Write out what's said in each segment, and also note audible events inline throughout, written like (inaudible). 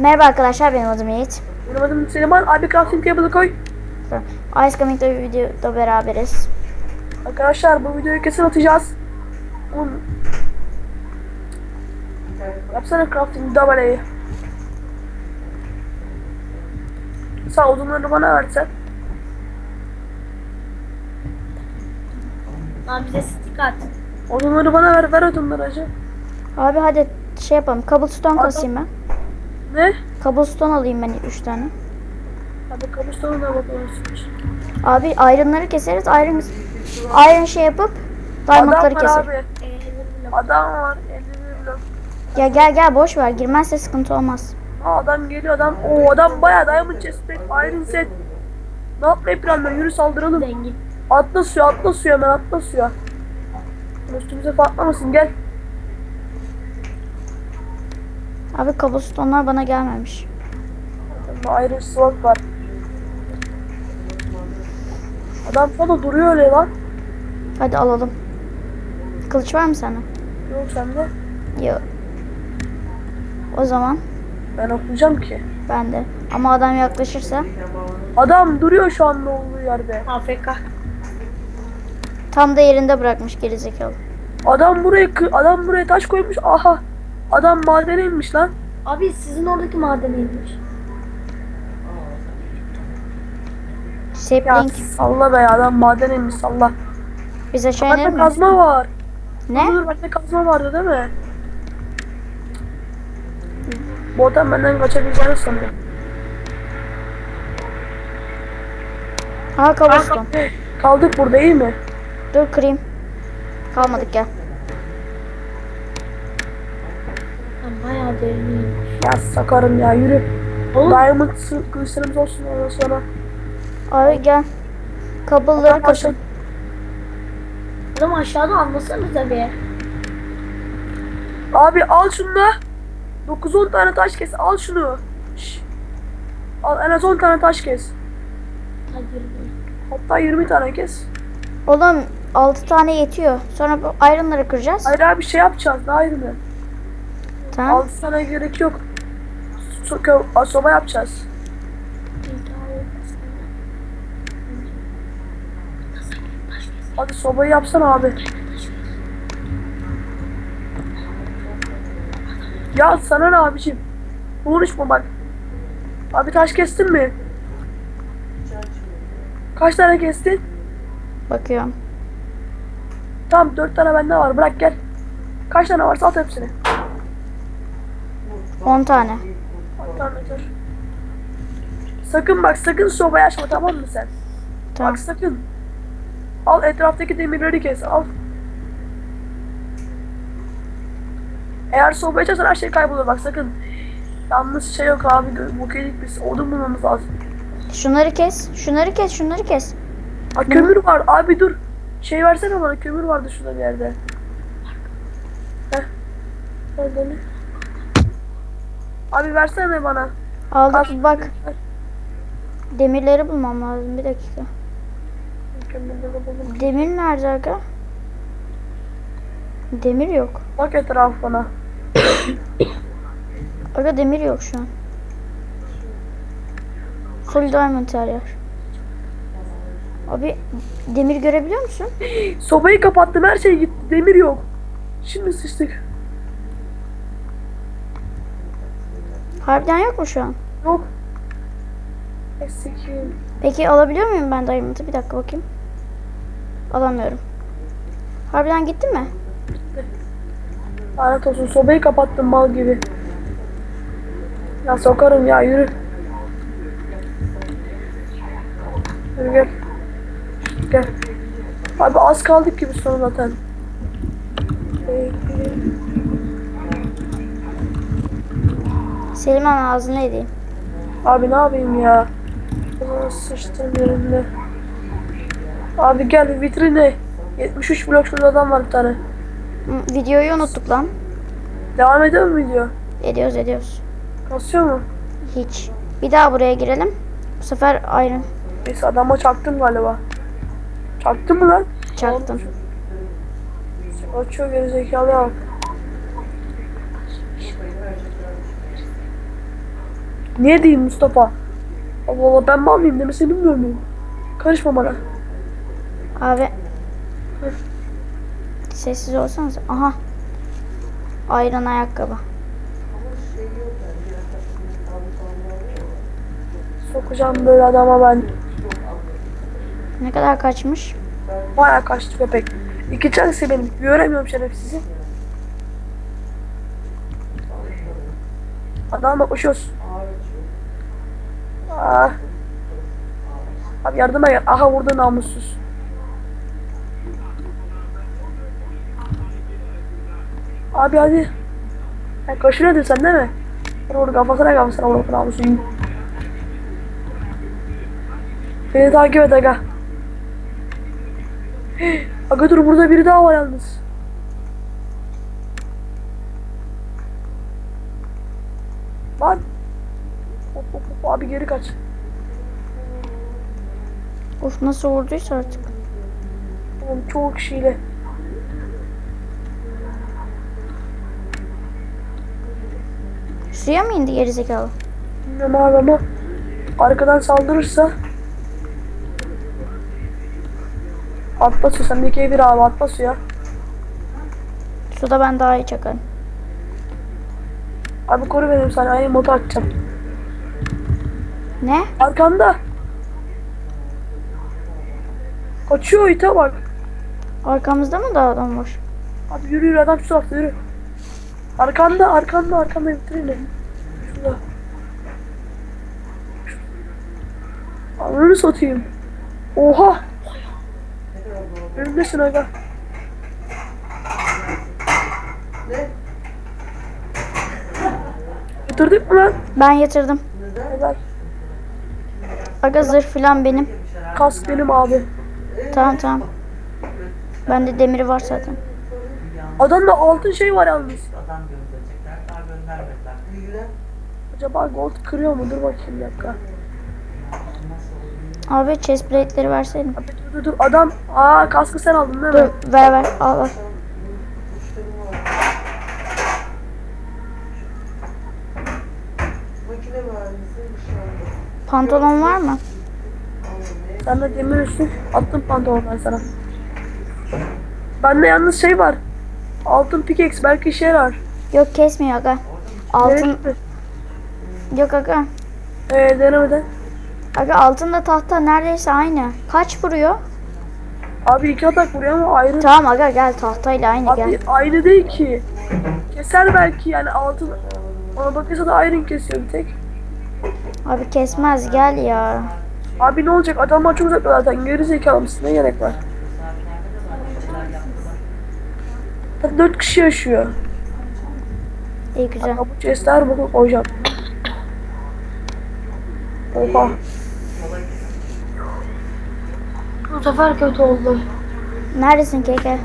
Merhaba arkadaşlar benim adım Yiğit. Benim adım Süleyman. Abi crafting table'ı koy. Ice Coming'de bir videoda beraberiz. Arkadaşlar bu videoyu kesin atacağız. Un. Yapsana crafting table'ı. Sağ odunları bana versen. Abi bize stick at. Odunları bana ver. Ver odunları hacı. Abi hadi şey yapalım. Cobblestone kasayım ben. Ne? Cobblestone alayım ben 3 tane. Hadi kabustonuna bakalım. Abi iron'ları keseriz. Iron, iron şey yapıp Adam diamond'ları var keseriz. abi. Adam var. 51 blok. Ya gel gel boş ver. Girmezse sıkıntı olmaz. Aa, adam geliyor adam. O adam bayağı diamond chest iron set. Ne yapmayı planlıyor? Yürü saldıralım. Zengin. Atla suya, atla suya hemen atla suya. Üstümüze patlamasın gel. Abi cobblestone'lar bana gelmemiş. Adamda Iron Sword var. Adam falan duruyor öyle lan. Hadi alalım. Kılıç var mı sende? Yok sende. Yok. O zaman Ben okuyacağım ki. ben de. Ama adam yaklaşırsa Adam duruyor şu anda olduğu yerde. AFK. tam da yerinde bırakmış gerizekalı. Adam buraya adam buraya taş koymuş. Aha. Adam madene inmiş lan. Abi sizin oradaki maden inmiş. Ya Sapling salla be adam maden inmiş salla. biz aşağı Bende mi? kazma var. Ne? Dur bende kazma vardı değil mi? Bu adam benden kaçabileceğini sanıyor. Ha cobblestone. Kaldık burada iyi mi? Dur kırayım. Kalmadık gel. Ya sakarım ya yürü. Oğlum Diamond kılıçlarımız olsun ondan sonra. Abi gel. Kabulları kaşın. adam aşağıda almasanıza bir. Abi al şunu da. 9-10 tane taş kes. Al şunu. Şş. Al en az 10 tane taş kes. Hatta 20 tane kes. Oğlum 6 tane yetiyor. Sonra bu iron'ları kıracağız. Hayır abi şey yapacağız. Daha Tamam. 6 tane gerek yok. So kö- soba yapacağız. Hadi sobayı yapsana abi. Ya sana ne abicim? Konuşma bak. Abi taş kestin mi? Kaç tane kestin? Bakıyorum. Tamam dört tane bende var. Bırak gel. Kaç tane varsa at hepsini. 10 tane. At tane dur. Sakın bak sakın sobayı açma tamam mı sen? Tamam. Bak sakın. Al etraftaki demirleri kes al. Eğer sobayı açarsan her şey kaybolur bak sakın. Yalnız şey yok abi bu kedik biz odun bulmamız lazım. Şunları kes. Şunları kes. Şunları kes. Ha kömür var abi dur. Şey versene bana kömür vardı şurada bir yerde. Heh. Nerede ne? Abi versene bana. Aldık Al. bak. Ver. Demirleri bulmam lazım. Bir dakika. Demir nerede aga? Demir yok. Bak etrafına. Aga demir yok şu an. Full diamond her yer. Abi demir görebiliyor musun? (laughs) Sobayı kapattım her şey gitti. Demir yok. Şimdi sıçtık. Harbiden yok mu şu an? Yok. Eksik. Peki alabiliyor muyum ben diamond'ı? Bir dakika bakayım. Alamıyorum. Harbiden gitti mi? Lanet olsun sobayı kapattım mal gibi. Ya sokarım ya yürü. Yürü gel. Gel. Abi az kaldık gibi sonra zaten. Selim ana ağzını edeyim. Abi ne yapayım ya? Aa, Sıçtım yerinde. Abi gel vitrine. 73 blok şurada adam var bir tane. Hı, Videoyu unuttuk lan. Devam ediyor mu video? Ediyoruz ediyoruz. Kasıyor mu? Hiç. Bir daha buraya girelim. Bu sefer iron Neyse adama çaktım galiba. Çaktın mı lan? çaktım. Açıyor gerizekalı bak. Niye diyeyim Mustafa? Allah Allah ben mal mıyım demesini bilmiyor muyum? Karışma bana. Abi. Sessiz olsanız. Aha. Ayran ayakkabı. Sokacağım böyle adama ben. Ne kadar kaçmış? Baya kaçtı köpek. İki çaresi benim. Göremiyorum şerefsizi. Adamla koşuyoruz. Ah. Abi yardıma gel. Aha vurdu namussuz. Abi hadi. Ya koşuyordun sen değil mi? Vur kafasına kafasına vur namussuz. Beni takip et aga. (gasps) Aga dur burada biri daha var yalnız. Lan. Hop hop hop abi geri kaç. Of nasıl vurduysa artık. Oğlum çoğu kişiyle. Suya mı indi gerizekalı? Bilmiyorum abi ama arkadan saldırırsa Atla su sen bir bir abi atla suya. Suda ben daha iyi çakarım. Abi koru benim sana aynı motor atacağım. Ne? Arkanda. Kaçıyor ite bak. Arkamızda mı daha adam var? Abi yürü yürü adam şu tarafta yürü. Arkanda arkanda arkanda bitirin. Şurada. Ananı satayım. Oha. Önümdesin aga. Bitirdik mi lan? Ben yatırdım. Helal. Aga zırh falan benim. Kask benim abi. Tamam tamam. Bende demiri var zaten. Adamda altın şey var yalnız. Acaba gold kırıyor mu? Dur bakayım bir dakika. Abi chest plate'leri verseydin. Abi dur dur dur. Adam. Aa kaskı sen aldın değil mi? Dur ver ver al al. makine mühendisi bir şey oldu. Pantolon var mı? Sen de demir üstü attım pantolonlar sana. Bende yalnız şey var. Altın pickaxe belki işe yarar. Yok kesmiyor aga. Altın mi? yok aga. Ee, denemeden. Aga altınla tahta neredeyse aynı. Kaç vuruyor? Abi iki atak vuruyor ama ayrı. Tamam aga gel tahtayla aynı Abi gel. aynı değil ki. Keser belki yani altın. Ona bakıyorsa da iron kesiyor bir tek. Abi kesmez gel ya. Abi ne olacak adamlar çok uzakta zaten geri zekalı mısın ne gerek var? Zaten dört kişi yaşıyor. İyi güzel. Ama bu chestler bakın koyacağım. Oha. Bu sefer kötü oldu. Neredesin keke?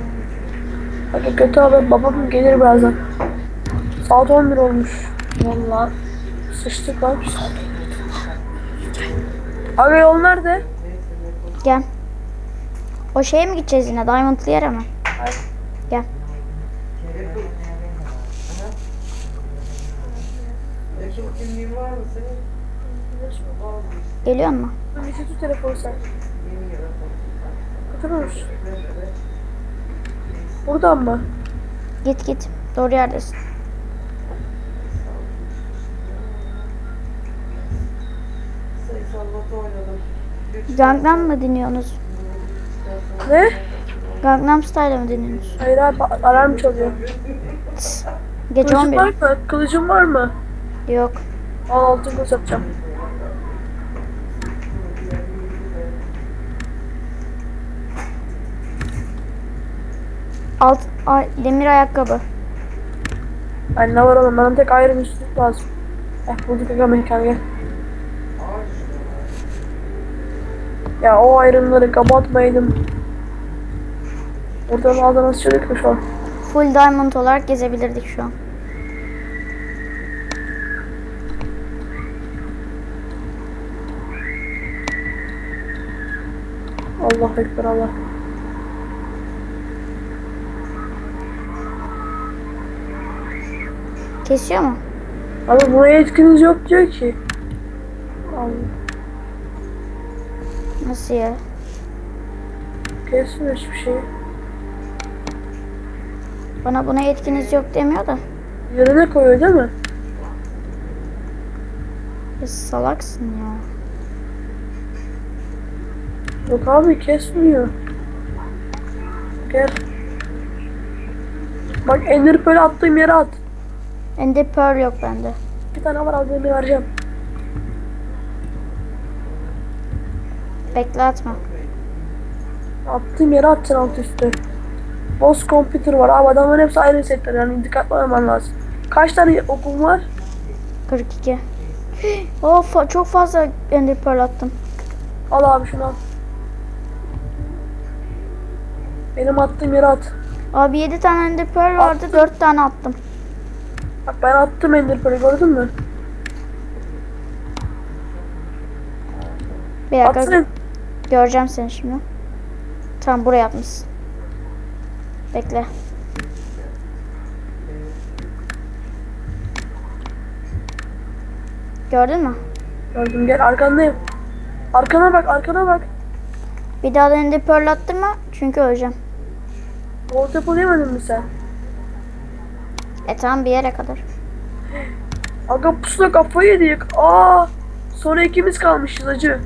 Hadi kötü haber babam gelir birazdan. Saat 11 olmuş. Vallahi. Sıçtık lan. Abi yol nerede? Gel. O şeye mi gideceğiz yine? Diamond'lı yere mi? Gel. Mı senin? Geliyor mu? Bir tut telefonu sen. Oturur. Buradan mı? Git git. Doğru yerdesin. Gangnam mı dinliyorsunuz? Ne? Gangnam Style mı dinliyorsunuz? Hayır abi alarm çalıyor. Gece Kılıcın 11. var mı? Kılıcın var mı? Yok. Al altın kılıç atacağım. Alt, ay, demir ayakkabı. Ben ne var oğlum? Bana tek ayrı üstlük lazım. Eh bulduk aga mekan gel. Ya o ayrımları kapatmaydım. Buradan ağzına nasıl çocuk mu şu an? Full diamond olarak gezebilirdik şu an. Allah ekber Allah. Kesiyor mu? Ama buraya etkiniz yok diyor ki. Nasıl ya? Kesmiyor hiçbir şey. Bana buna yetkiniz yok demiyor da. Yerine koyuyor değil mi? Ya salaksın ya. Yok abi kesmiyor. Gel. Bak Ender Pearl attığım yere at. Ender Pearl yok bende. Bir tane var al birini vereceğim. Bekle atma. Attığım yere atacaksın alt üstü. Boss Computer var. Abi adamların hepsi ayrı sektör. Yani dikkatli olman lazım. Kaç tane okul var? 42. Oh fa- çok fazla Ender Pearl attım. Al abi şunu al. Benim attığım yere at. Abi 7 tane Ender Pearl vardı 4 tane attım. Bak ben attım Ender Pearl'ü gördün mü? Bir dakika Atsın. Göreceğim seni şimdi. Tamam buraya atmışsın. Bekle. Gördün mü? Gördüm gel arkandayım. Arkana bak arkana bak. Bir daha da Ender Pearl attırma çünkü öleceğim. Apple yemedin mi sen? E tamam bir yere kadar. Aga pusula kafayı yedik. Aa, sonra ikimiz kalmışız acı.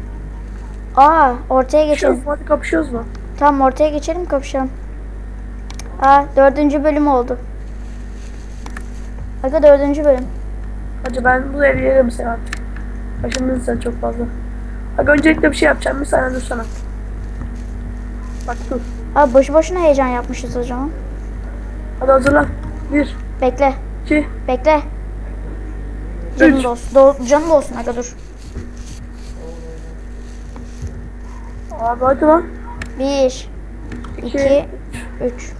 Aa ortaya geçelim. Hadi kapışıyoruz mu? Tamam ortaya geçelim kapışalım. Aa dördüncü bölüm oldu. Aga dördüncü bölüm. Hacı ben bu evi yerim seni artık. Sen çok fazla. Aga öncelikle bir şey yapacağım. Bir saniye dursana. Bak dur. Abi boşu boşuna heyecan yapmışız o zaman. Hadi hazırlan. Bir, Bekle. iki, Bekle. Üç. da olsun. Do- canın da olsun aga dur. Abi hadi lan. Bir, İki, iki, üç.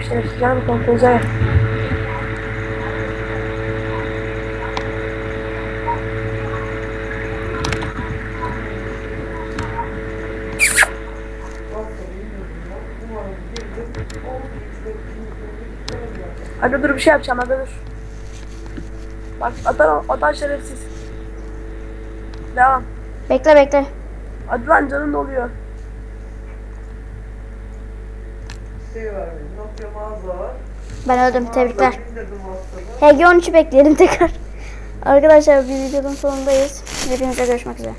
İşte can kontrol Aga dur bir şey yapacağım aga dur. Bak atan, atan şerefsiz. Devam. Bekle bekle. Hadi lan canın doluyor. Şey var. Nokia mağaza var. Ben öldüm. Tebrikler. Mağaza indirdim haftada. HG13'ü bekleyelim tekrar. (laughs) Arkadaşlar bir videonun sonundayız. Hepinize görüşmek üzere.